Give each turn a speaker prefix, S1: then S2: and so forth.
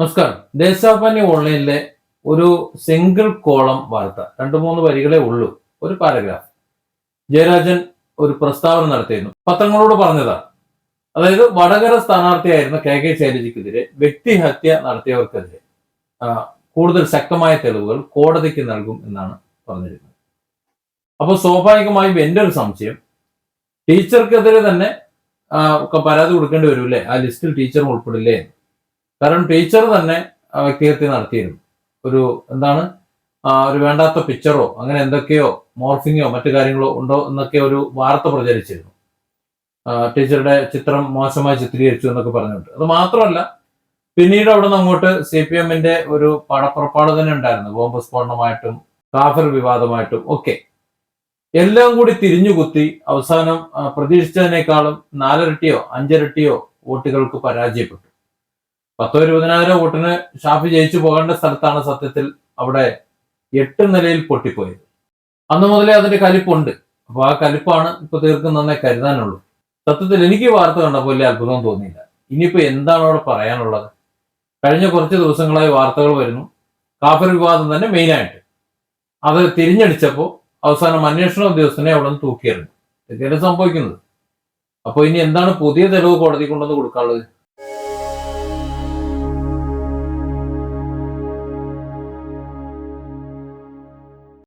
S1: നമസ്കാരം. ദേശാഭിമാനി ഓൺലൈനിലെ ഒരു single column വാർത്ത. രണ്ടു മൂന്ന് വരികളെ ഉള്ളൂ. ഒരു പാരഗ്രാഫ് ജയരാജൻ ഒരു പ്രസ്താവന നടത്തിയിരുന്നു. പത്രങ്ങളോട് പറഞ്ഞതാ. അതായത് വടകര സ്ഥാനാർത്ഥിയായിരുന്ന കെ കെ ശൈലജയ്ക്കെതിരെ വ്യക്തിഹത്യ നടത്തിയവർക്കെതിരെ കൂടുതൽ ശക്തമായ തെളിവുകൾ കോടതിക്ക് നൽകും എന്നാണ് പറഞ്ഞിരുന്നത്. അപ്പോൾ സ്വാഭാവികമായും എന്റെ ഒരു സംശയം. ടീച്ചർക്കെതിരെ തന്നെ പരാതി കൊടുക്കേണ്ടി വരൂല്ലേ? ആ ലിസ്റ്റിൽ ടീച്ചറും ഉൾപ്പെടില്ലേ. കാരണം ടീച്ചർ തന്നെ വ്യക്തിഹത്യ നടത്തിയിരുന്നു. ഒരു എന്താണ്? ഒരു വേണ്ടാത്ത പിക്ചറോ അങ്ങനെ എന്തൊക്കെയോ മോർഫിങ്ങോ മറ്റു കാര്യങ്ങളോ ഉണ്ടോ എന്നൊക്കെ ഒരു വാർത്ത പ്രചരിച്ചിരുന്നു. ടീച്ചറുടെ ചിത്രം മോശമായി ചിത്രീകരിച്ചു എന്നൊക്കെ പറഞ്ഞിട്ടുണ്ട്. അത് മാത്രമല്ല പിന്നീട് അവിടെ നിന്ന് അങ്ങോട്ട് സി പി എമ്മിന്റെ ഒരു പടപ്പുറപ്പാട് തന്നെ ഉണ്ടായിരുന്നു. ബോംബ് സ്ഫോടനമായിട്ടും കാഫർ വിവാദമായിട്ടും ഒക്കെ. എല്ലാം കൂടി തിരിഞ്ഞുകുത്തി അവസാനം പ്രതീക്ഷിച്ചതിനേക്കാളും നാലിരട്ടിയോ അഞ്ചിരട്ടിയോ വോട്ടുകൾക്ക് പരാജയപ്പെട്ടു. പത്തോ ഇരുപതിനായിരം വോട്ടിന് ഷാഫി ജയിച്ചു പോകേണ്ട സ്ഥലത്താണ് സത്യത്തിൽ അവിടെ എട്ട് നിലയിൽ പൊട്ടിപ്പോയത്. അന്ന് മുതലേ അതിന്റെ കലിപ്പുണ്ട്. അപ്പൊ ആ കലിപ്പാണ് ഇപ്പൊ തീർക്കുന്നതെന്നേ കരുതാനുള്ളൂ. സത്യത്തിൽ എനിക്ക് വാർത്ത കണ്ടപ്പോൾ വലിയ അത്ഭുതം തോന്നിയില്ല. ഇനിയിപ്പോ എന്താണ് അവിടെ പറയാനുള്ളത്? കഴിഞ്ഞ കുറച്ച് ദിവസങ്ങളായി വാർത്തകൾ വരുന്നു. കാഫർ വിവാദം തന്നെ മെയിനായിട്ട് അത് തിരിഞ്ഞടിച്ചപ്പോൾ അവസാനം അന്വേഷണ ഉദ്യോഗസ്ഥനെ അവിടെ നിന്ന് തൂക്കിയെറിഞ്ഞു. ഇതൊക്കെയാണ് സംഭവിക്കുന്നത്? അപ്പോൾ ഇനി എന്താണ് പുതിയ തെളിവ് കോടതി കൊണ്ടുവന്ന് കൊടുക്കാനുള്ളത്?